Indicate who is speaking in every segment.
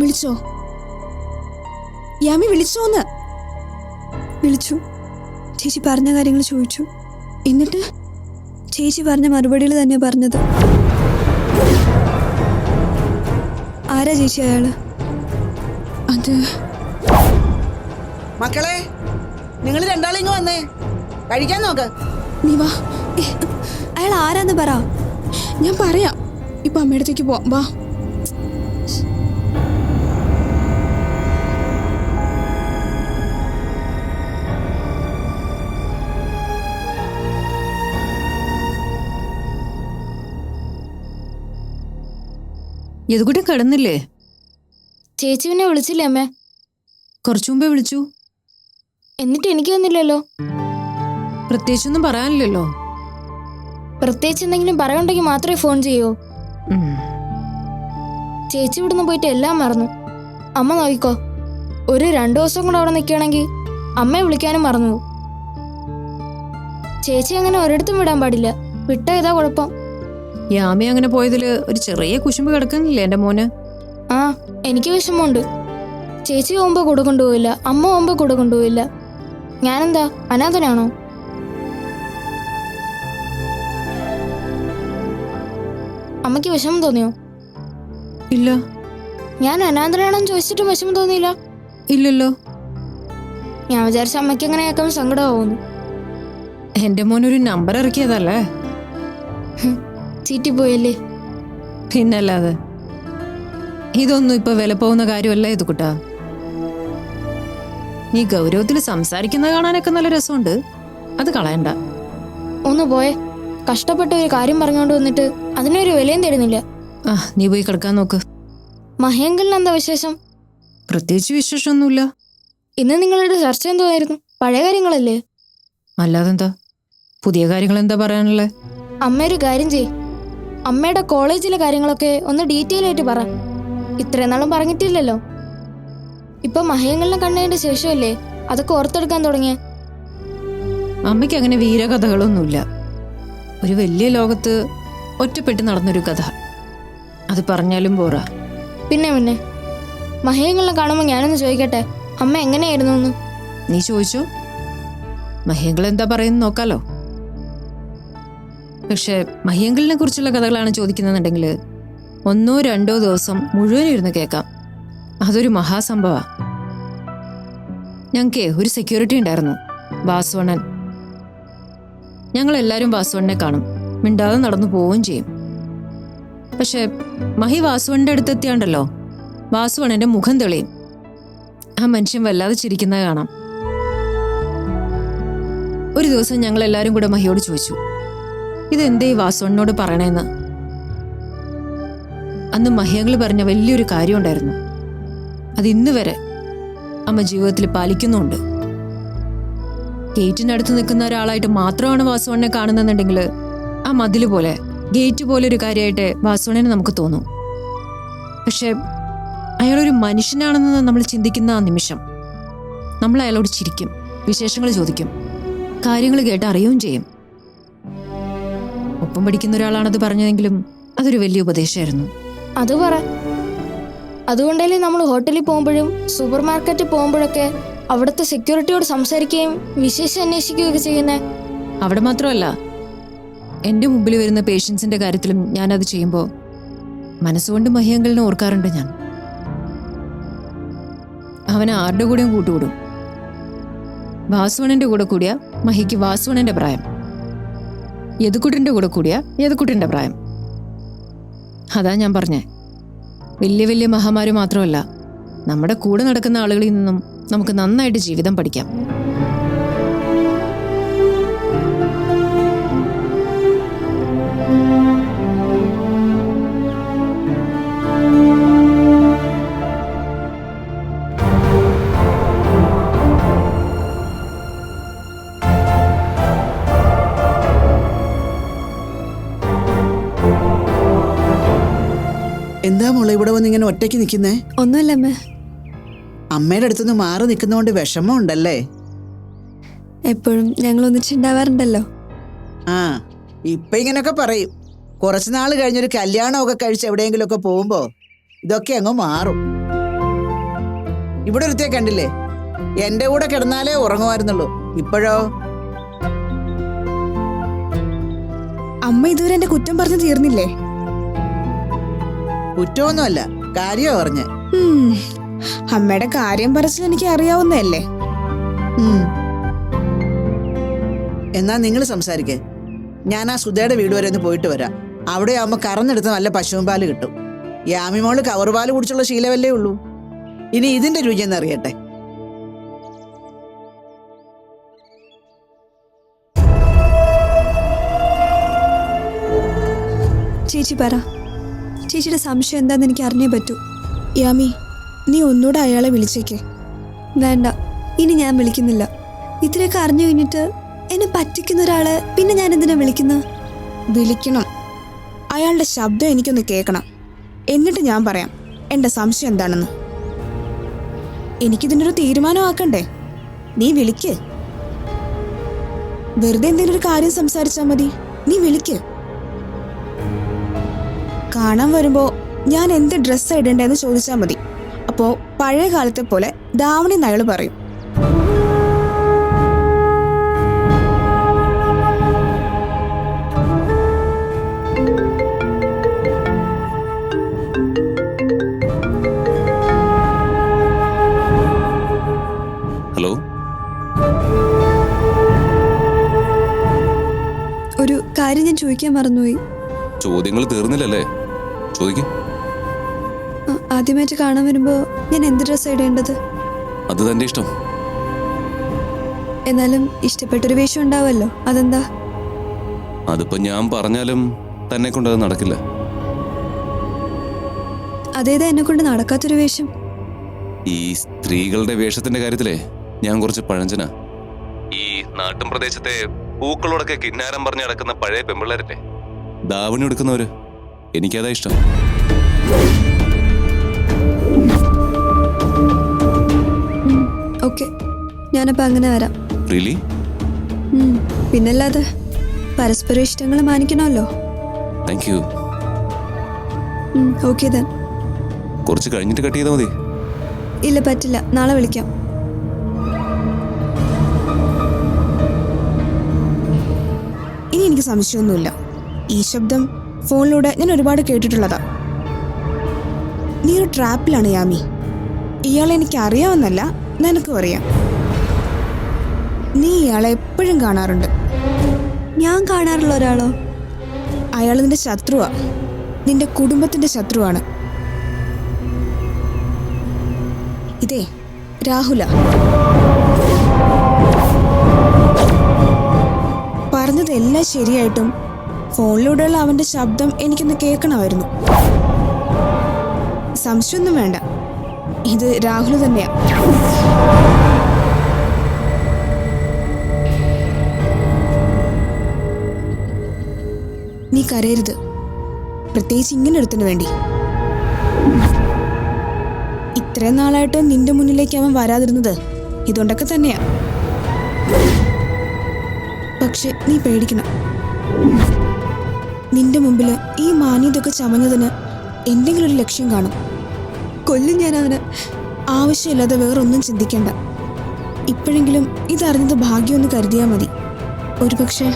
Speaker 1: വിളിച്ചോ? യാമി വിളിച്ചോന്ന്. വിളിച്ചു. ചേച്ചി പറഞ്ഞ കാര്യങ്ങൾ ചോദിച്ചു. എന്നിട്ട് ചേച്ചി പറഞ്ഞ മറുപടികൾ തന്നെ പറഞ്ഞത്. ആരാ ചേച്ചി അയാൾ? അത്
Speaker 2: മക്കളെ നിങ്ങൾ രണ്ടാളും ഇങ്ങ് വന്നേ. കഴിക്കാൻ നോക്ക്.
Speaker 1: നീ വാ. അയാൾ ആരാന്ന് പറ. ഞാൻ പറയാം. ഇപ്പൊ അമ്മയുടെ അടുത്തേക്ക് പോവാം. വാ.
Speaker 3: യതുകുട്ടി കിടന്നില്ലേ?
Speaker 4: ചേച്ചി പിന്നെ വിളിച്ചില്ലേ അമ്മേ?
Speaker 3: കുറച്ചു മുമ്പേ വിളിച്ചു.
Speaker 4: എന്നിട്ട് എനിക്ക് വന്നില്ലല്ലോ?
Speaker 3: പ്രത്യേകിച്ചൊന്നും പറയാനില്ലല്ലോ.
Speaker 4: പ്രത്യേകിച്ച് എന്തെങ്കിലും പറയണ്ടെങ്കിൽ മാത്രമേ ഫോൺ ചെയ്യൂ. ചേച്ചി ഇവിടുന്ന് പോയിട്ട് എല്ലാം മറന്നു. അമ്മ നോക്കിക്കോ ഒരു രണ്ടു ദിവസം കൂടെ അവിടെ നിൽക്കുകയാണെങ്കിൽ അമ്മയെ വിളിക്കാനും മറന്നു. ചേച്ചി അങ്ങനെ ഒരിടത്തും വിടാൻ പാടില്ല. വിട്ട ഏതാ കുഴപ്പം.
Speaker 3: യാമി അങ്ങനെ പോയതിൽ ഒരു ചെറിയ കുശുമ്പ് കിടക്കുന്നില്ലേ എന്റെ മോന്?
Speaker 4: ആ എനിക്ക് വിഷമമുണ്ട്. ചേച്ചി പോകുമ്പോ കൂടെ കൊണ്ടുപോയില്ല അമ്മ പോകുമ്പോ കൂടെ കൊണ്ടുപോയില്ല. ഞാനെന്താ അനാഥനാണോ? അമ്മയ്ക്ക് വിഷമം തോന്നിയോ?
Speaker 3: ഇല്ല.
Speaker 4: ഞാൻ അനാഥനാണെന്ന് ചോദിച്ചിട്ട് വിഷമം തോന്നിയില്ല.
Speaker 3: ഇല്ലല്ലോ.
Speaker 4: ഞാൻ വിചാരിച്ച അമ്മയ്ക്ക് അങ്ങനെ കേൾക്കുമ്പോൾ സങ്കടമാവുന്നു
Speaker 3: എന്റെ മോനൊരു നമ്പർ ഇറക്കിയതല്ലേ?
Speaker 4: ചീറ്റിപ്പോയല്ലേ
Speaker 3: പിന്നല്ലാതെ. ഇതൊന്നും ഇപ്പൊ വില പോകുന്ന കാര്യമല്ല ഇത് കുട്ടാ. നീ ഗൗരവത്തിൽ സംസാരിക്കുന്നത് കാണാനൊക്കെ നല്ല രസമുണ്ട്. അത് കളയണ്ട.
Speaker 4: ഒന്ന് പോയെ. കഷ്ടപ്പെട്ട ഒരു കാര്യം പറഞ്ഞുകൊണ്ട് വന്നിട്ട് അതിനൊരു വിലയും തരുന്നില്ല.
Speaker 3: ആ നീ പോയി കിടക്കാൻ നോക്ക്.
Speaker 4: മഹേങ്കലിന് എന്താ വിശേഷം?
Speaker 3: പ്രത്യേകിച്ച് വിശേഷമൊന്നുമില്ല.
Speaker 4: ഇന്ന് നിങ്ങളുടെ ചർച്ച എന്തുവായിരുന്നു? പഴയ കാര്യങ്ങളല്ലേ?
Speaker 3: അല്ലാതെന്താ? പുതിയ കാര്യങ്ങൾ എന്താ പറയാനുള്ളത്
Speaker 4: അമ്മ ഒരു കാര്യം ചെയ് അമ്മയുടെ കോളേജിലെ കാര്യങ്ങളൊക്കെ ഒന്ന് ഡീറ്റെയിൽ ആയിട്ട് പറ. ഇത്രയും നാളും പറഞ്ഞിട്ടില്ലല്ലോ. ഇപ്പൊ മഹയങ്ങളിലും കണ്ടതിന്റെ ശേഷമല്ലേ അതൊക്കെ ഓർത്തെടുക്കാൻ തുടങ്ങിയ?
Speaker 3: അമ്മയ്ക്ക് അങ്ങനെ വീരകഥകളൊന്നുമില്ല. ഒരു വലിയ ലോകത്ത് ഒറ്റപ്പെട്ട് നടന്നൊരു കഥ. അത് പറഞ്ഞാലും പോറാ.
Speaker 4: പിന്നെ പിന്നെ മഹയങ്ങളിനെ കാണുമ്പോൾ ഞാനൊന്ന് ചോദിക്കട്ടെ അമ്മ എങ്ങനെയായിരുന്നു
Speaker 3: നീ ചോദിച്ചോ? മഹയങ്ങൾ എന്താ പറയുന്നു നോക്കാലോ. പക്ഷെ മഹിയങ്കലിനെ കുറിച്ചുള്ള കഥകളാണ് ചോദിക്കുന്നതെന്നുണ്ടെങ്കിൽ ഒന്നോ രണ്ടോ ദിവസം മുഴുവൻ ഇരുന്ന് കേൾക്കാം. അതൊരു മഹാസംഭവ. ഞങ്ങൾക്കേ ഒരു സെക്യൂരിറ്റി ഉണ്ടായിരുന്നു വാസുവണ്ണൻ. ഞങ്ങൾ എല്ലാവരും വാസുവണ്ണനെ കാണും. മിണ്ടാതെ നടന്നു പോവുകയും ചെയ്യും. പക്ഷെ മഹി വാസുവണ്ണന്റെ അടുത്തെത്തിയാണ്ടല്ലോ. വാസുവണ്ണന്റെ മുഖം തെളിയും. ആ മനുഷ്യൻ വല്ലാതെ ചിരിക്കുന്നത് കാണാം. ഒരു ദിവസം ഞങ്ങൾ എല്ലാവരും കൂടെ മഹിയോട് ചോദിച്ചു ഇതെന്തേ ഈ വാസുവണ്ണനോട് പറയണേന്ന്? അന്ന് മഹ്യങ്ങൾ പറഞ്ഞ വലിയൊരു കാര്യം ഉണ്ടായിരുന്നു അത് ഇന്ന് വരെ അമ്മ ജീവിതത്തിൽ പാലിക്കുന്നുണ്ട് ഗേറ്റിനടുത്ത് നിൽക്കുന്ന ഒരാളായിട്ട് മാത്രമാണ് വാസുവണ്ണെ കാണുന്നെന്നുണ്ടെങ്കിൽ ആ മതിൽ പോലെ ഗേറ്റ് പോലെ ഒരു കാര്യമായിട്ട് വാസുവണ്ണനെ നമുക്ക് തോന്നും. പക്ഷെ അയാളൊരു മനുഷ്യനാണെന്ന് നമ്മൾ ചിന്തിക്കുന്ന ആ നിമിഷം നമ്മൾ അയാളോട് ചിരിക്കും വിശേഷങ്ങൾ ചോദിക്കും കാര്യങ്ങൾ കേട്ട് അറിയുകയും ചെയ്യും. ഒപ്പം പഠിക്കുന്ന ഒരാളാണത് പറഞ്ഞതെങ്കിലും അതൊരു വലിയ ഉപദേശമായിരുന്നു.
Speaker 4: അത് പറ. അതുകൊണ്ടല്ലേ നമ്മൾ ഹോട്ടലിൽ പോകുമ്പോഴും സൂപ്പർ മാർക്കറ്റിൽ പോകുമ്പോഴൊക്കെ അവിടുത്തെ സെക്യൂരിറ്റിയോട് സംസാരിക്കുകയും വിശേഷം അന്വേഷിക്കുകയൊക്കെ ചെയ്യുന്നത്
Speaker 3: അവിടെ മാത്രമല്ല എന്റെ മുമ്പിൽ വരുന്ന പേഷ്യൻസിന്റെ കാര്യത്തിലും ഞാൻ അത് ചെയ്യുമ്പോൾ മനസ്സുകൊണ്ട് മഹിയങ്കലിനെ ഓർക്കാറുണ്ട് ഞാൻ. അവനെ ആരുടെ കൂടെയും കൂട്ടുകൂടും. വാസുവണന്റെ കൂടെ കൂടിയ മഹിക്ക് വാസുവണന്റെ പ്രായം. യദുക്കുട്ടിന്റെ കൂടെ കൂടിയ യദുക്കുട്ടിന്റെ പ്രായം. അതാ ഞാൻ പറഞ്ഞേ. വലിയ വലിയ മഹാമാരി മാത്രമല്ല നമ്മുടെ കൂടെ നടക്കുന്ന ആളുകളിൽ നിന്നും നമുക്ക് നന്നായിട്ട് ജീവിതം പഠിക്കാം.
Speaker 2: മോളെ ഇവിടെ വന്ന് ഇങ്ങനെ ഒറ്റയ്ക്ക് നിൽക്കുന്നേ?
Speaker 1: ഒന്നുമില്ല അമ്മ.
Speaker 2: അമ്മയുടെ അടുത്തുനിന്ന് മാറി നിൽക്കുന്നതുകൊണ്ട് വിഷമം ഉണ്ടല്ലേ
Speaker 1: എപ്പോഴും ഞങ്ങൾ ഒന്നിച്ചുണ്ടാവാറുണ്ടല്ലോ
Speaker 2: ആ ഇപ്പൊ ഇങ്ങനെയൊക്കെ പറയും. കുറച്ചു നാൾ കഴിഞ്ഞൊരു കല്യാണമൊക്കെ കഴിച്ച് എവിടെയെങ്കിലുമൊക്കെ പോകുമ്പോ ഇതൊക്കെ അങ്ങ് മാറും. ഇവിടെ ഒരുത്തേ കണ്ടില്ലേ? എന്റെ കൂടെ കിടന്നാലേ ഉറങ്ങുമായിരുന്നുള്ളൂ. ഇപ്പോഴോ?
Speaker 5: അമ്മ ഇതുവരെ എന്റെ കുറ്റം പറഞ്ഞു തീർന്നില്ലേ?
Speaker 2: കുറ്റമൊന്നുമല്ല. കാര്യമാ പറഞ്ഞ.
Speaker 5: അമ്മയുടെ കാര്യം പറച്ചിൽ എനിക്ക് അറിയാവുന്നതല്ലേ?
Speaker 2: എന്നാ നിങ്ങൾ സംസാരിക്കേ. ഞാൻ ആ സുധയുടെ വീട് വരെ ഒന്ന് പോയിട്ട് വരാം. അവിടെ ആവുമ്പോ കറന്നെടുത്ത് നല്ല പശുവും പാൽ കിട്ടും. യാമിമോൾ കവർ പാൽ കുടിച്ചുള്ള ശീലമല്ലേ ഉള്ളൂ. ഇനി ഇതിന്റെ രുചി എന്നറിയട്ടെ
Speaker 1: ചേച്ചി പറ. ചേച്ചിയുടെ സംശയം എന്താന്ന് എനിക്ക് അറിഞ്ഞേ പറ്റൂ.
Speaker 5: യാമി നീ ഒന്നുകൂടെ അയാളെ വിളിച്ചേക്കേ.
Speaker 1: വേണ്ട ഇനി ഞാൻ വിളിക്കുന്നില്ല. ഇത്രയൊക്കെ അറിഞ്ഞു കഴിഞ്ഞിട്ട് എന്നെ പറ്റിക്കുന്ന ഒരാളെ പിന്നെ ഞാൻ എന്തിനാ വിളിക്കുന്നത്
Speaker 5: വിളിക്കണം. അയാളുടെ ശബ്ദം എനിക്കൊന്ന് കേൾക്കണം. എന്നിട്ട് ഞാൻ പറയാം എന്റെ സംശയം എന്താണെന്ന്. എനിക്കിതിനൊരു തീരുമാനമാക്കണ്ടേ? നീ വിളിക്ക്. വെറുതെ എന്തെങ്കിലും ഒരു കാര്യം സംസാരിച്ചാൽ മതി. നീ വിളിക്ക്. കാണാൻ വരുമ്പോ ഞാൻ എന്ത് ഡ്രസ്സാ ഇടണ്ടേന്ന് ചോദിച്ചാൽ മതി. അപ്പോ പഴയ കാലത്തെ പോലെ ദാവണി നയൾ പറയും.
Speaker 6: ഹലോ?
Speaker 1: ഒരു കാര്യം ഞാൻ ചോദിക്കാൻ മറന്നുപോയി.
Speaker 6: ചോദ്യങ്ങൾ തീർന്നില്ലല്ലേ? ചോദിക്കും.
Speaker 1: ആദ്യമായിട്ട് കാണാൻ വരുമ്പോ ഞാൻ എന്ത് ഡ്രസ് ഇടേണ്ടത്?
Speaker 6: അത് തന്റെ ഇഷ്ടം.
Speaker 1: എന്നാലും ഇഷ്ടപ്പെട്ടൊരു വേഷം ഉണ്ടാവല്ലോ. അതെന്താ?
Speaker 6: അതിപ്പോ ഞാൻ പറഞ്ഞാലും തന്നെ കൊണ്ട് അത് നടക്കില്ല.
Speaker 1: അതേതാ എന്നെ കൊണ്ട് നടക്കാത്തൊരു വേഷം?
Speaker 6: ഈ സ്ത്രീകളുടെ വേഷത്തിന്റെ കാര്യത്തിലേ ഞാൻ കുറച്ച് പഴഞ്ചനാ. ഈ നാട്ടും പ്രദേശത്തെ പൂക്കളോടൊക്കെ കിന്നാരം പറഞ്ഞു നടക്കുന്ന പഴയ പെമ്പിള്ളേരല്ലേ? ദാവണി എടുക്കുന്നവര്. എനിക്കതാ ഇഷ്ടം.
Speaker 1: ഓക്കെ. ഞാനപ്പോൾ അങ്ങനെ വരാം.
Speaker 6: റിയലി
Speaker 1: ഉം, പിന്നല്ലാതെ പരസ്പര ഇഷ്ടങ്ങൾ മാനിക്കണമല്ലോ.
Speaker 6: താങ്ക് യു
Speaker 1: ഓക്കെ ദൻ
Speaker 6: കുറച്ച് കഴിഞ്ഞിട്ട് കട്ട് ചെയ്താൽ മതി.
Speaker 1: ഇല്ല പറ്റില്ല. നാളെ വിളിക്കാം.
Speaker 5: ഇനി എനിക്ക് സംശയമൊന്നുമില്ല. ഈ ശബ്ദം ഫോണിലൂടെ ഞാൻ ഒരുപാട് കേട്ടിട്ടുള്ളതാ. നീ ഒരു ട്രാപ്പിലാണ് യാമി. ഇയാളെ എനിക്ക് അറിയാമെന്നല്ല നിനക്കും അറിയാം. നീ ഇയാളെ എപ്പോഴും കാണാറുണ്ട്.
Speaker 1: ഞാൻ കാണാറുള്ള ഒരാളോ?
Speaker 5: അയാൾ നിന്റെ ശത്രുവാ. നിന്റെ കുടുംബത്തിന്റെ ശത്രുവാണ്. ഇതേ രാഹുല. പറഞ്ഞതെല്ലാം ശരിയായിട്ടും ഫോണിലൂടെയുള്ള അവന്റെ ശബ്ദം എനിക്കൊന്ന് കേൾക്കണമായിരുന്നു. സംശയമൊന്നും വേണ്ട. ഇത് രാഹുൽ തന്നെയാ. നീ കരയരുത്. പ്രത്യേകിച്ച് ഇങ്ങനെ ഒരുത്തിന് വേണ്ടി. ഇത്രയും നാളായിട്ട് നിന്റെ മുന്നിലേക്ക് അവൻ വരാതിരുന്നത് ഇതുകൊണ്ടൊക്കെ തന്നെയാ. പക്ഷെ നീ പേടിക്കണം. നിന്റെ മുമ്പിൽ ഈ മാന്യതൊക്കെ ചമഞ്ഞതിന് എന്തെങ്കിലും ഒരു ലക്ഷ്യം കാണും.
Speaker 1: കൊല്ലും ഞാൻ അവന്.
Speaker 5: ആവശ്യമില്ലാതെ വേറൊന്നും ചിന്തിക്കണ്ട. ഇപ്പോഴെങ്കിലും ഇതറിഞ്ഞത് ഭാഗ്യമെന്ന് കരുതിയാൽ മതി. ഒരുപക്ഷെ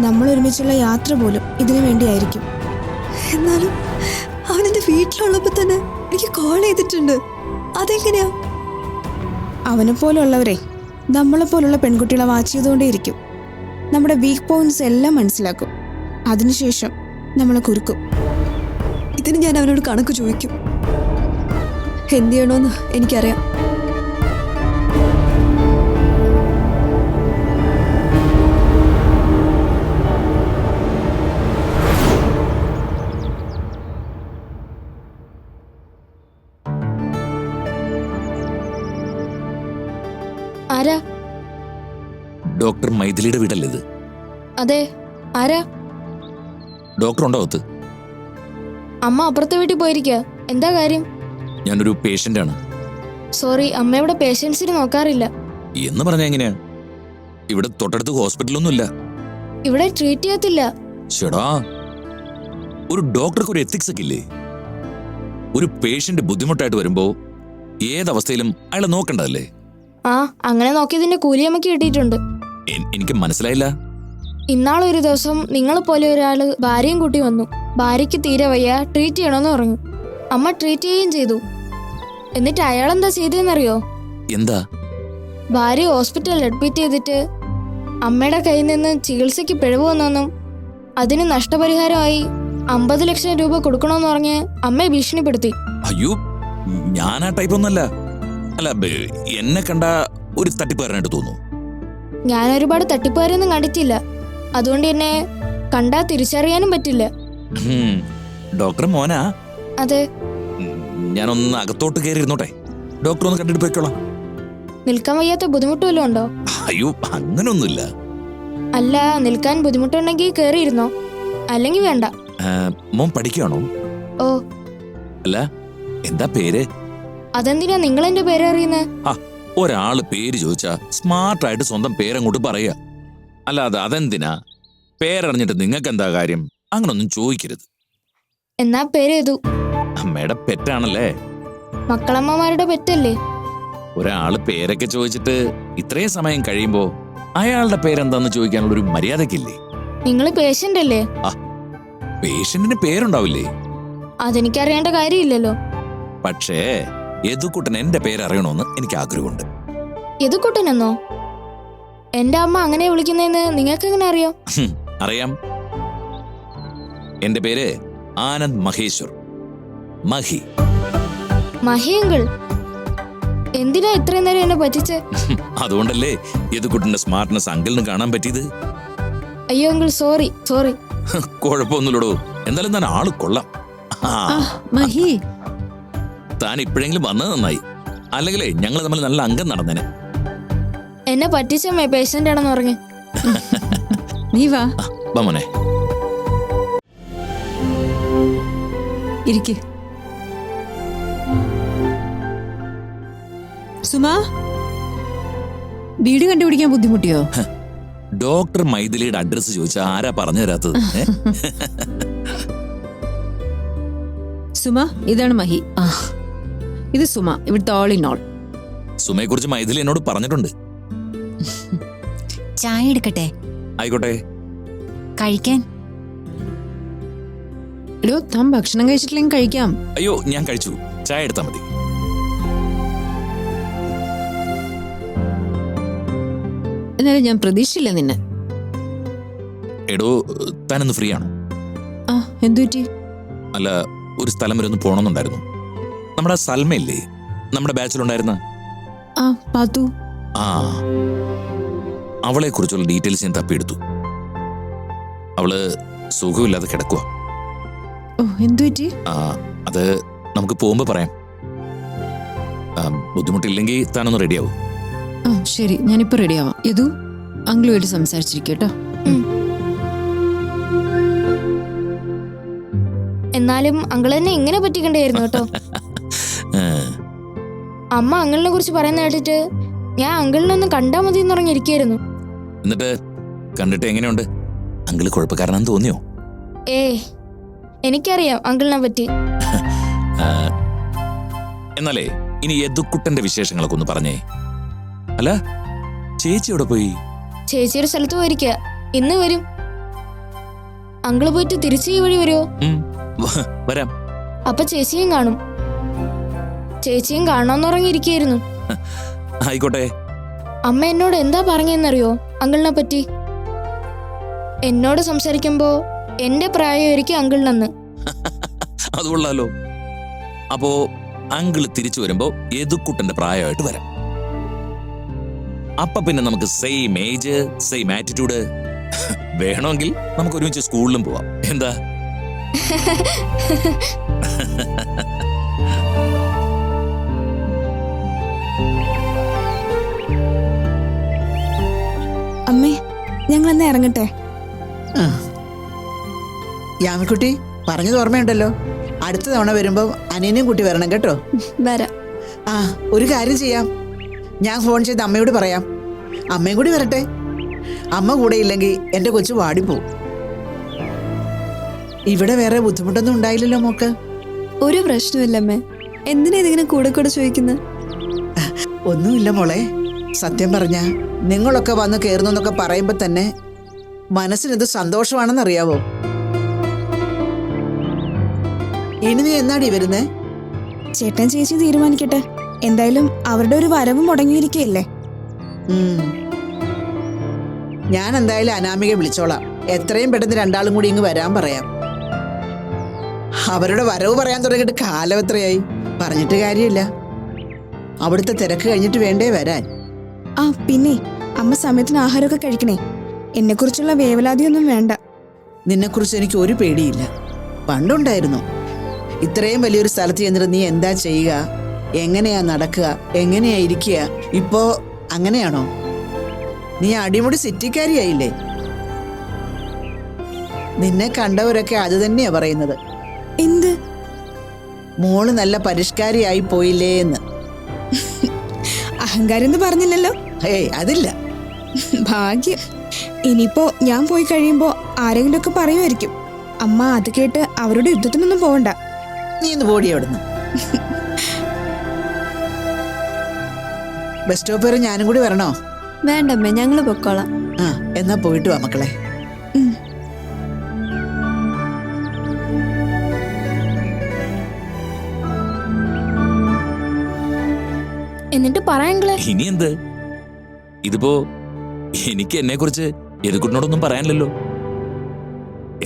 Speaker 5: നമ്മൾ ഒരുമിച്ചുള്ള യാത്ര പോലും ഇതിനു വേണ്ടിയായിരിക്കും.
Speaker 1: എന്നാലും അവൻ എന്റെ വീട്ടിലുള്ളപ്പോൾ തന്നെ എനിക്ക് കോൾ ചെയ്തിട്ടുണ്ട്. അതെങ്ങനെയാ?
Speaker 5: അവനെ പോലുള്ളവരെ നമ്മളെ പോലുള്ള പെൺകുട്ടികളെ വാച്ച് ചെയ്തുകൊണ്ടേയിരിക്കും. നമ്മുടെ വീക്ക് പോയിന്റ്സ് എല്ലാം മനസ്സിലാക്കും. അതിനുശേഷം നമ്മളെ കുറുക്കും
Speaker 1: ഇതിന് ഞാൻ അവനോട് കണക്ക് ചോദിക്കും. എന്ത് ചെയ്യണമെന്ന് എനിക്കറിയാം.
Speaker 4: ആരാ?
Speaker 7: ഡോക്ടർ മൈഥിലിയുടെ വീടല്ലേ ഇത്?
Speaker 4: അതെ ആരാ?
Speaker 7: ഡോക്ടർ ഉണ്ടോ അകത്ത്?
Speaker 4: അമ്മ അപ്പുറത്തെ വീട്ടിൽ പോയിരിക്കുക എന്താ കാര്യം?
Speaker 7: ഞാനൊരു പേഷ്യന്റ് ആണ്
Speaker 4: സോറി അമ്മ ഇവിടെ പേഷ്യൻസിന് നോക്കാറില്ല.
Speaker 7: എന്ന് പറഞ്ഞാ എങ്ങനെയാ? ഇവിടെ തൊട്ടടുത്ത് ഹോസ്പിറ്റലൊന്നും ഇല്ല
Speaker 4: ഇവിടെ ട്രീറ്റ് ചെയ്യത്തില്ല.
Speaker 7: ചേടാ ഒരു ഡോക്ടർക്ക് ഒരു എത്തിക്സ് ഒക്കെ ഇല്ലേ? ഒരു പേഷ്യന്റ് ബുദ്ധിമുട്ടായിട്ട് വരുമ്പോ ഏതവസ്ഥയിലും അയാളെ നോക്കണ്ടതല്ലേ?
Speaker 4: ആ അങ്ങനെ നോക്കിയതിന്റെ കൂലിയമ്മക്ക് കിട്ടിയിട്ടുണ്ട്.
Speaker 7: എനിക്ക് മനസ്സിലായില്ല.
Speaker 4: ഇന്നാളൊരു ദിവസം നിങ്ങളെ പോലെ ഒരാൾ ഭാര്യയും കൂട്ടി വന്നു. ഭാര്യയ്ക്ക് തീരെ വയ്യ ട്രീറ്റ് ചെയ്യണമെന്ന് പറഞ്ഞു. അമ്മ ട്രീറ്റ് ചെയ്യുകയും ചെയ്തു. എന്നിട്ട് അയാൾ എന്താ ചെയ്തതെന്നറിയോ
Speaker 7: എന്താ?
Speaker 4: ഭാര്യ ഹോസ്പിറ്റലിൽ അഡ്മിറ്റ് ചെയ്തിട്ട് അമ്മയുടെ കയ്യിൽ നിന്ന് ചികിത്സയ്ക്ക് പിഴവ് വന്നെന്നും അതിന് നഷ്ടപരിഹാരമായി അമ്പത് ലക്ഷം രൂപ കൊടുക്കണമെന്ന് പറഞ്ഞ് അമ്മയെ ഭീഷണിപ്പെടുത്തി.
Speaker 7: അയ്യോ ഞാൻ ആ ടൈപ്പ് ഒന്നല്ല. അല്ല എന്നെ കണ്ട ഒരു തട്ടിപ്പുകാരനായിട്ട് തോന്നുന്നു.
Speaker 4: ഞാൻ ഒരുപാട് തട്ടിപ്പുകാരൊന്നും കണ്ടിട്ടില്ല. അതുകൊണ്ട് എന്നെ കണ്ടാ തിരിച്ചറിയാനും പറ്റില്ല.
Speaker 7: ഡോക്ടർ മോനാ.
Speaker 4: അതെ.
Speaker 7: ഞാൻ ഞാനൊന്ന് അകത്തോട്ട് കയറി ഇരുന്നോട്ടെ ഡോക്ടർ ഒന്ന് കണ്ടിട്ട് പോയിക്കോളാം.
Speaker 4: നിൽക്കാൻ വയ്യാത്ത ബുദ്ധിമുട്ട് വല്ലതും ഉണ്ടോ?
Speaker 7: അയ്യോ അങ്ങനൊന്നുമില്ല.
Speaker 4: അല്ല നിൽക്കാൻ ബുദ്ധിമുട്ടുണ്ടെങ്കിൽ കയറിയിരുന്നോ അല്ലെങ്കിൽ വേണ്ട.
Speaker 7: മോൻ പഠിക്കുകയാണോ
Speaker 4: ഓ.
Speaker 7: അല്ല എന്താ പേര്?
Speaker 4: അതെന്തിനാ നിങ്ങൾ എന്റെ പേര് അറിയുന്നത്
Speaker 7: ഒരാൾ പേര് ചോദിച്ചാ സ്മാർട്ടായിട്ട് സ്വന്തം പേരങ്ങോട്ട് പറയാ. അല്ലാതെ അതെന്തിനാ? പേരറിഞ്ഞിട്ട് നിങ്ങൾക്ക് എന്താ കാര്യം? അങ്ങനൊന്നും ചോദിക്കരുത്.
Speaker 4: എന്നാ പേര് ഏതു
Speaker 7: അമ്മയുടെ പെറ്റാണല്ലേ?
Speaker 4: മക്കളമ്മമാരുടെ പെറ്റല്ലേ?
Speaker 7: ഒരാൾ പേരൊക്കെ ചോദിച്ചിട്ട് ഇത്രയും സമയം കഴിയുമ്പോ അയാളുടെ പേരെന്താന്ന് ചോദിക്കാനുള്ള ഒരു മര്യാദക്കില്ലേ?
Speaker 4: നിങ്ങൾ പേഷ്യന്റ് അല്ലേ
Speaker 7: പേഷ്യന്റിന് പേരുണ്ടാവില്ലേ?
Speaker 4: അതെനിക്ക് അറിയേണ്ട കാര്യമില്ലല്ലോ.
Speaker 7: പക്ഷേ യദുക്കുട്ടൻ എന്റെ പേരറിയണമെന്ന് എനിക്ക് ആഗ്രഹമുണ്ട്
Speaker 4: യദുക്കുട്ടനെന്നോ എന്റെ അമ്മ അങ്ങനെ വിളിക്കുന്നതെന്ന് നിങ്ങൾക്ക് എങ്ങനെ അറിയാം
Speaker 7: അറിയാം. എന്റെ പേര് ആനന്ദ് മഹേശ്വർ. മഹി.
Speaker 4: മഹിയങ്കിൾ എന്തിനാ ഇത്രയും നേരം എന്നെ പറ്റിച്ച്?
Speaker 7: അതുകൊണ്ടല്ലേ യദുക്കുട്ടിന്റെ സ്മാർട്ട്നെസ് അങ്കിളിന് കാണാൻ പറ്റിയത്?
Speaker 4: അയ്യോ അങ്കിൾ സോറി സോറി.
Speaker 7: കുഴപ്പമൊന്നുമില്ലടോ. എന്തായാലും താൻ ആൾ കൊള്ളാം.
Speaker 3: മഹി.
Speaker 7: താൻ ഇപ്പോഴെങ്കിലും വന്നത് നന്നായി. അല്ലെങ്കിലേ ഞങ്ങൾ തമ്മിൽ നല്ല അംഗം നടന്നേനെ.
Speaker 4: എന്നെ പറ്റിച്ചമ്മേ പേഷ്യന്റ് ആണെന്ന് പറഞ്ഞ്.
Speaker 3: നീ വാ.
Speaker 7: വാ മോനെ.
Speaker 3: ഇരിക്ക്. സുമാ വീട് കണ്ടുപിടിക്കാൻ ബുദ്ധിമുട്ടിയോ?
Speaker 7: ഡോക്ടർ മൈഥിലിയുടെ അഡ്രസ്സ് ചോദിച്ചാ ആരാ പറഞ്ഞു തരാത്തത്?
Speaker 3: സുമ ഇതാണ് മഹി. ആ ഇത് സുമ ഇവിടുത്തെ ഓൾ ഇൻ ഓൾ
Speaker 7: സുമയെ കുറിച്ച് മൈഥിലി എന്നോട് പറഞ്ഞിട്ടുണ്ട്.
Speaker 8: ചായ എടുക്കട്ടെ?
Speaker 7: ആയിക്കോട്ടെ.
Speaker 8: കഴിക്കാൻ.
Speaker 3: എടോ താൻ ഭക്ഷണം കഴിച്ചിട്ടില്ലെങ്കിൽ കഴിക്കാം.
Speaker 7: അയ്യോ ഞാൻ കഴിച്ചു. ചായ എടുത്താൽ മതി.
Speaker 3: എന്നാലും ഞാൻ പ്രതീക്ഷിച്ചില്ല നിന്നെ.
Speaker 7: എടോ താനൊന്ന് ഫ്രീ ആണോ
Speaker 3: ആ എന്തു പറ്റി?
Speaker 7: അല്ല ഒരു സ്ഥലം വരെ ഒന്ന് പോണമെന്നുണ്ടായിരുന്നു നമ്മുടെ സൽമയില്ലേ? നമ്മുടെ ബാച്ചിലുണ്ടായിരുന്ന?
Speaker 3: ആ പാത്തു.
Speaker 7: ആ. അവളെ കുറിച്ചുള്ള ഡീറ്റെയിൽസ് ഞാൻ തപ്പിയെടുത്തു. അവൾ സുഖമില്ലാതെ കിടക്കുക
Speaker 3: ഓ എന്തു
Speaker 7: ആ അത് നമുക്ക് പോകുമ്പോ പറയാം. ബുദ്ധിമുട്ടില്ലെങ്കിൽ താനൊന്ന് റെഡിയാവും.
Speaker 3: ആവും ശരി. ഞാനിപ്പോ റെഡി ആവാം യദു അങ്കിളുമായിട്ട് സംസാരിച്ചിരിക്കട്ടോ
Speaker 4: എന്നാലും അങ്കിൾ എന്നെ ഇങ്ങനെ പറ്റിക്കണ്ടായിരുന്നു കേട്ടോ. അമ്മ അങ്കിളിനെ കുറിച്ച് പറയുന്ന കേട്ടിട്ട് ഞാൻ അങ്കിളിനെ ഒന്ന് കണ്ടാ മതി എന്ന് പറഞ്ഞിരിക്കായിരുന്നു.
Speaker 7: എന്നിട്ട് കണ്ടിട്ട് എങ്ങനെയുണ്ട്? അങ്കിൾ കുഴപ്പക്കാരനാന്ന് തോന്നിയോ?
Speaker 4: ഏ എനിക്കറിയാം അങ്കിളിനെ പറ്റി.
Speaker 7: എന്നാലേ ഇനി യദുക്കുട്ടന്റെ വിശേഷങ്ങളൊക്കെ ഒന്ന് പറഞ്ഞേ. അല്ല ചേച്ചി എവിടെ പോയി?
Speaker 4: ചേച്ചി ഒരു സ്ഥലത്ത് പോയിരിക്കുക ഇന്ന് വരും. അങ്കിൾ പോയിട്ട് തിരിച്ചു ഈ വഴി വരുമോ
Speaker 7: വരാം.
Speaker 4: അപ്പൊ ചേച്ചിയും കാണും. ചേച്ചിയും കാണണമെന്നുറങ്ങിയിരിക്കായിരുന്നു
Speaker 7: ആയിക്കോട്ടെ.
Speaker 4: അമ്മ എന്നോട് എന്താ പറഞ്ഞെന്നറിയോ? അങ്കിളിനെ പറ്റി. എന്നോട് സംസാരിക്കുമ്പോ എന്റെ പ്രായമായിരിക്കും അങ്കിളിനെന്ന്.
Speaker 7: അത് കൊള്ളാലോ. അപ്പോ അങ്കിൾ തിരിച്ചു വരുമ്പോ എതുക്കുട്ടന്റെ പ്രായമായിട്ട് വരാം. അപ്പൊ പിന്നെ നമുക്ക് സെയിം ഏജ് സെയിം ആറ്റിറ്റ്യൂഡ് വേണമെങ്കിൽ നമുക്ക് ഒരുമിച്ച് സ്കൂളിലും പോവാം. എന്താ?
Speaker 5: ഞങ്ങൾ എന്നാ ഇറങ്ങട്ടെ.
Speaker 2: യാമിക്കുട്ടി പറഞ്ഞത് ഓർമ്മയുണ്ടല്ലോ. അടുത്ത തവണ വരുമ്പോൾ അനിയനെയും കൂട്ടി വരണം കേട്ടോ.
Speaker 1: വരാം.
Speaker 2: ആ ഒരു കാര്യം ചെയ്യാം. ഞാൻ ഫോൺ ചെയ്ത് അമ്മയോട് പറയാം. അമ്മയും കൂടി വരട്ടെ. അമ്മ കൂടെ ഇല്ലെങ്കിൽ എന്റെ കൊച്ചു വാടിപ്പോവും. ഇവിടെ വേറെ ബുദ്ധിമുട്ടൊന്നും ഉണ്ടായില്ലല്ലോ മോക്ക്.
Speaker 1: ഒരു പ്രശ്നമില്ലമ്മേ എന്തിനാ ഇതിങ്ങനെ കൂടെ കൂടെ ചോദിക്കുന്നത്
Speaker 2: ഒന്നുമില്ല മോളെ. സത്യം പറഞ്ഞ നിങ്ങളൊക്കെ വന്ന് കയറുന്നു എന്നൊക്കെ പറയുമ്പോൾ തന്നെ മനസ്സിനെന്ത് സന്തോഷമാണെന്നറിയാവോ? ഇനി നീ എന്നാടി വരുന്നേ?
Speaker 5: ചേട്ടൻ ചേച്ചി തീരുമാനിക്കട്ടെ. എന്തായാലും അവരുടെ ഒരു വരവ് മുടങ്ങിയിരിക്കുകയല്ലേ?
Speaker 2: ഞാൻ എന്തായാലും അനാമിക വിളിച്ചോളാം. എത്രയും പെട്ടെന്ന് രണ്ടാളും കൂടി ഇങ്ങ് വരാൻ പറയാം. അവരുടെ വരവ് പറയാൻ തുടങ്ങിയിട്ട് കാലം എത്രയായി? പറഞ്ഞിട്ട് കാര്യമില്ല. അവിടുത്തെ തിരക്ക് കഴിഞ്ഞിട്ട് വേണ്ടേ വരാൻ?
Speaker 5: ആ പിന്നെ. അമ്മ സമയത്തിന് ആഹാരമൊക്കെ കഴിക്കണേ. എന്നെക്കുറിച്ചുള്ള വേവലാതിയൊന്നും വേണ്ട.
Speaker 2: നിന്നെക്കുറിച്ച് എനിക്ക് ഒരു പേടിയില്ല. പണ്ടുണ്ടായിരുന്നു. ഇത്രയും വലിയൊരു സ്ഥലത്ത് ചെന്നിട്ട് നീ എന്താ ചെയ്യുക? എങ്ങനെയാ നടക്കുക? എങ്ങനെയാ ഇരിക്കുക? ഇപ്പോ അങ്ങനെയാണോ? നീ അടിമുടി സിറ്റിക്കാരിയായില്ലേ? നിന്നെ കണ്ടവരൊക്കെ അത് തന്നെയാ പറയുന്നത്.
Speaker 5: എന്ത്?
Speaker 2: മോൾ നല്ല പരിഷ്കാരിയായി പോയില്ലേ എന്ന്
Speaker 5: അഹങ്കാരം എന്ന് പറഞ്ഞില്ലല്ലോ.
Speaker 2: ഏയ് അതില്ല.
Speaker 5: ഭാഗ്യം. ഇനിയിപ്പോ ഞാൻ പോയി കഴിയുമ്പോ ആരെങ്കിലും ഒക്കെ പറയുമായിരിക്കും. അമ്മ അത് കേട്ട് അവരുടെ യുദ്ധത്തിനൊന്നും പോകണ്ട
Speaker 2: നീ ഒന്ന് പോടി അവിടുന്ന്. ബസ് സ്റ്റോപ്പ് വരെ ഞാനും കൂടി വരണോ?
Speaker 1: വേണ്ടമ്മേ ഞങ്ങൾ പൊക്കോളാം.
Speaker 2: ആ എന്നാ പോയിട്ട് വാ മക്കളെ.
Speaker 4: എന്നിട്ട് പറയാങ്കളെ
Speaker 7: ഇനി എന്ത് ഇതിപ്പോ എനിക്ക് എന്നെ കുറിച്ച് എതുക്കുട്ടിനോടൊന്നും പറയാനില്ലല്ലോ.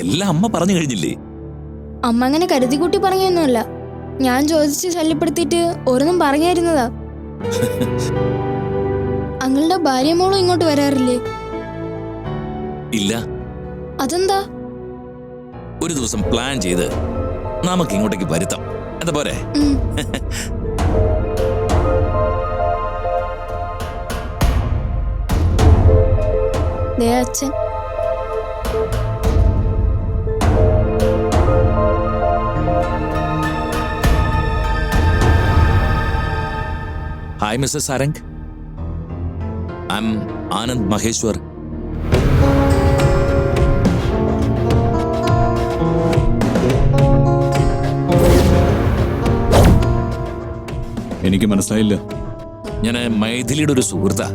Speaker 7: എല്ലാം അമ്മ പറഞ്ഞു കഴിഞ്ഞില്ലേ?
Speaker 4: അമ്മ അങ്ങനെ കരുതി കൂട്ടി പറഞ്ഞൊന്നുമല്ല. ഞാൻ ചോദിച്ച് ശല്യപ്പെടുത്തിയിട്ട് ഓരോന്നും പറഞ്ഞായിരുന്നതാ. അങ്ങളുടെ ഭാര്യ മോളും ഇങ്ങോട്ട് വരാറില്ലേ?
Speaker 7: ഇല്ല.
Speaker 4: അതെന്താ?
Speaker 7: ഒരു ദിവസം പ്ലാൻ ചെയ്ത് നമുക്ക് ഇങ്ങോട്ടേക്ക് വരുത്താം. എന്താ പോരെ?
Speaker 4: ദേ അച്ഛൻ
Speaker 7: hi Mrs Sarang I'm Anand Maheshwar
Speaker 9: എനിക്ക് മനസ്സിലായില്ല.
Speaker 7: ഞാൻ മൈഥിലിയുടെ ഒരു സുഹൃത്താ.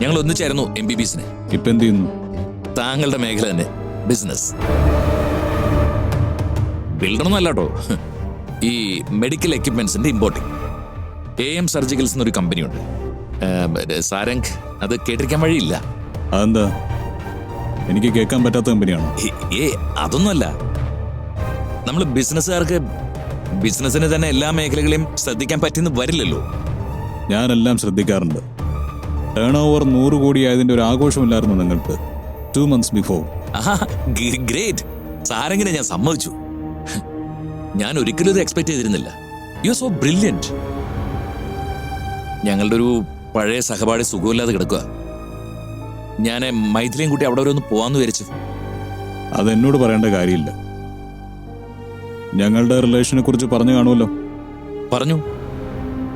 Speaker 7: ഞങ്ങൾ ഒന്നിച്ചായിരുന്നു എം ബി ബി എസിന്
Speaker 9: ഇപ്പൊ എന്ത് ചെയ്യുന്നു?
Speaker 7: താങ്കളുടെ മേഖല തന്നെ ബിസിനസ് ബിൽഡറൊന്നും കേട്ടോ ഈ മെഡിക്കൽ എക്യുപ്മെന്റ്സിന്റെ ഇമ്പോർട്ടിംഗ് എ എം സർജിക്കൽസ് എന്നൊരു കമ്പനിയുണ്ട് സാരംഗ് അത് കേട്ടിരിക്കാൻ വഴിയില്ല.
Speaker 9: അതെന്താ? എനിക്ക് കേൾക്കാൻ പറ്റാത്ത കമ്പനിയാണ്?
Speaker 7: ഏ അതൊന്നുമല്ല. നമ്മൾ ബിസിനസ്സുകാർക്ക് ബിസിനസ്സിന് തന്നെ എല്ലാ മേഖലകളെയും ശ്രദ്ധിക്കാൻ പറ്റിയെന്ന് വരില്ലല്ലോ.
Speaker 9: ഞാനെല്ലാം ശ്രദ്ധിക്കാറുണ്ട്. ടേൺ ഓവർ നൂറ് കോടി ആയതിന്റെ ഒരു ആഘോഷമില്ലായിരുന്നു നിങ്ങൾക്ക്. ടു മന്ത്സ് ബിഫോർ
Speaker 7: ഗ്രേറ്റ് സാരെങ്ങനെ ഞാൻ സമ്മതിച്ചു? ഞാൻ ഒരിക്കലും ഇത് എക്സ്പെക്ട് ചെയ്തിരുന്നില്ല. യു സോ ബ്രില്യന്റ് ഞങ്ങളുടെ ഒരു പഴയ സഹപാഠി സുഖമില്ലാതെ കിടക്കുക ഞാൻ മൈഥിലിയും കൂട്ടി അവിടെ വരെ ഒന്ന് പോവാന്ന് വിചാരിച്ചു.
Speaker 9: അതെന്നോട് പറയേണ്ട കാര്യമില്ല. ഞങ്ങളുടെ റിലേഷനെ കുറിച്ച് പറഞ്ഞു കാണുമല്ലോ.
Speaker 7: പറഞ്ഞു.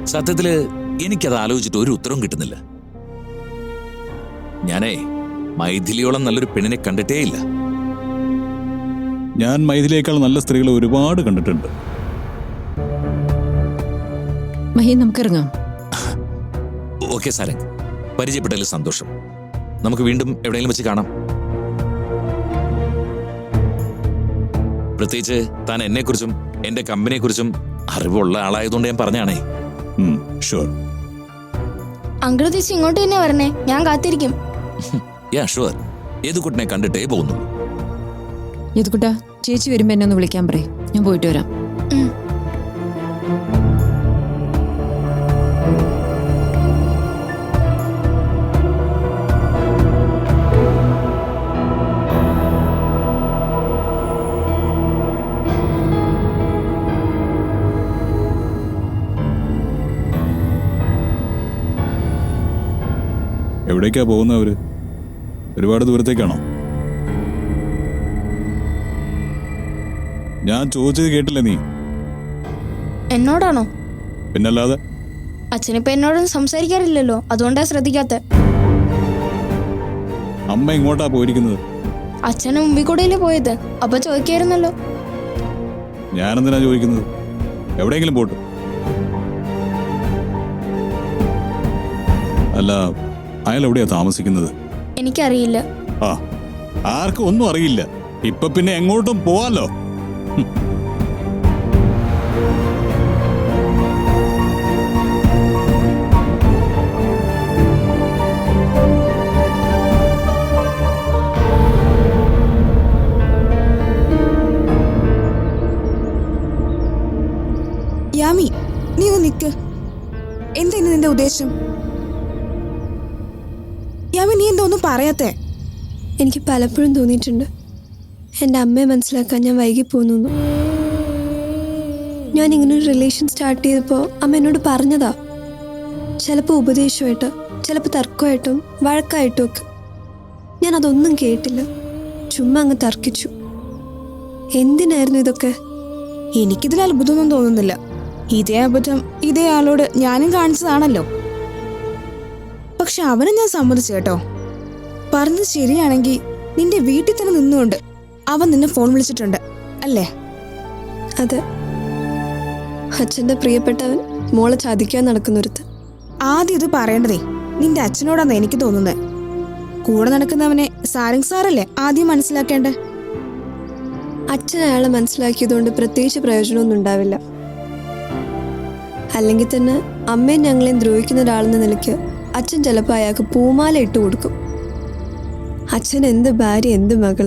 Speaker 7: സത്യത്തിൽ എനിക്കത് ആലോചിച്ചിട്ട് ഒരു ഉത്തരവും കിട്ടുന്നില്ല. ഞാനേ മൈഥിലിയോളം നല്ലൊരു പെണ്ണിനെ കണ്ടിട്ടേ ഇല്ല.
Speaker 9: ഞാൻ മൈഥിലിയേക്കാൾ നല്ല സ്ത്രീകളെ ഒരുപാട് കണ്ടിട്ടുണ്ട്.
Speaker 3: മഹി നമുക്കിറങ്ങാം.
Speaker 7: ഓക്കെ സാറേ പരിചയപ്പെട്ടതിൽ സന്തോഷം. നമുക്ക് വീണ്ടും എവിടെയെങ്കിലും വെച്ച് കാണാം. പ്രത്യേകിച്ച് താൻ എന്നെക്കുറിച്ചും എന്റെ കമ്പനിയെക്കുറിച്ചും അറിവുള്ള ആളായതുകൊണ്ട് ഞാൻ പറഞ്ഞാണേ.
Speaker 9: ഷുവർ
Speaker 4: അങ്കിൾ തിരിച്ച് ഇങ്ങോട്ട് തന്നെ വരണേ. ഞാൻ കാത്തിരിക്കും.
Speaker 7: യാ ഷുവർ ഏതു കുട്ടിനെ കണ്ടിട്ടേ പോകുന്നു?
Speaker 3: യതുക്കുട്ട ചേച്ചി വരുമ്പോ എന്നെ ഒന്ന് വിളിക്കാൻ പറയും. ഞാൻ പോയിട്ട് വരാം.
Speaker 9: എവിടേക്കാ പോകുന്നവര് ഒരുപാട് ദൂരത്തേക്കാണോ? ഞാൻ ചോദിച്ചത് കേട്ടില്ല നീ?
Speaker 4: എന്നോടാണോ?
Speaker 9: പിന്നല്ലാതെ?
Speaker 4: അച്ഛനിപ്പോ എന്നോടൊന്നും സംസാരിക്കാറില്ലല്ലോ. അതുകൊണ്ടാ ശ്രദ്ധിക്കാത്ത.
Speaker 9: അമ്മ ഇങ്ങോട്ടാ പോയിരിക്കുന്നത്.
Speaker 4: അച്ഛന് മുമ്പിൽ കൂടെയല്ലേ പോയത്? അപ്പൊ ചോദിക്കായിരുന്നല്ലോ.
Speaker 9: ഞാനെന്തിനാ ചോദിക്കുന്നത്? എവിടെയെങ്കിലും പോട്ടു. അല്ല അയാൾ എവിടെയാ താമസിക്കുന്നത്?
Speaker 4: എനിക്കറിയില്ല.
Speaker 9: ആ ആർക്കും ഒന്നും അറിയില്ല. ഇപ്പൊ പിന്നെ എങ്ങോട്ടും പോവാലോ?
Speaker 5: യാമി നീ ഒന്ന് നിക്ക്. എന്താ ഇന്ന് നിന്റെ ഉദ്ദേശം? പറയാത്തേ?
Speaker 1: എനിക്ക് പലപ്പോഴും തോന്നിയിട്ടുണ്ട്. എന്റെ അമ്മയെ മനസ്സിലാക്കാൻ ഞാൻ വൈകി പോന്നു ഞാൻ ഇങ്ങനെ ഒരു റിലേഷൻ സ്റ്റാർട്ട് ചെയ്തപ്പോൾ അമ്മ എന്നോട് പറഞ്ഞതാ. ചിലപ്പോൾ ഉപദേശമായിട്ട് ചിലപ്പോൾ തർക്കമായിട്ടും വഴക്കായിട്ടും ഒക്കെ. ഞാൻ അതൊന്നും കേട്ടില്ല. ചുമ്മാ അങ്ങ് തർക്കിച്ചു. എന്തിനായിരുന്നു ഇതൊക്കെ?
Speaker 5: എനിക്കിതിൽ അത്ഭുതമൊന്നും തോന്നുന്നില്ല. ഇതേ അബദ്ധം ഇതേ ആളോട് ഞാനും കാണിച്ചതാണല്ലോ. പക്ഷെ അവനെ ഞാൻ സമ്മതിച്ചു കേട്ടോ. പറഞ്ഞത് ശരിയാണെങ്കിൽ നിന്റെ വീട്ടിൽ തന്നെ നിന്നുകൊണ്ട് അവൻ നിന്നെ ഫോൺ വിളിച്ചിട്ടുണ്ട് അല്ലേ?
Speaker 1: അതെ. അച്ഛന്റെ പ്രിയപ്പെട്ടവൻ മോളെ ചതിക്കാൻ നടക്കുന്നൊരുത്ത്
Speaker 5: ആദ്യം ഇത് പറയേണ്ടതേ നിന്റെ അച്ഛനോടാന്ന് എനിക്ക് തോന്നുന്നത്. കൂടെ നടക്കുന്നവനെ സാരംഗ് സാറല്ലേ ആദ്യം മനസ്സിലാക്കേണ്ടേ?
Speaker 1: അച്ഛൻ അയാളെ മനസ്സിലാക്കിയതുകൊണ്ട് പ്രത്യേകിച്ച് പ്രയോജനമൊന്നും ഉണ്ടാവില്ല. അല്ലെങ്കിൽ തന്നെ അമ്മയും ഞങ്ങളെയും ദ്രോഹിക്കുന്ന ഒരാളെന്ന നിലയ്ക്ക് അച്ഛൻ ചിലപ്പോൾ അയാൾക്ക് പൂമാല ഇട്ട് കൊടുക്കും. അച്ഛൻ എന്ത് ഭാര്യ എന്ത് മകൾ?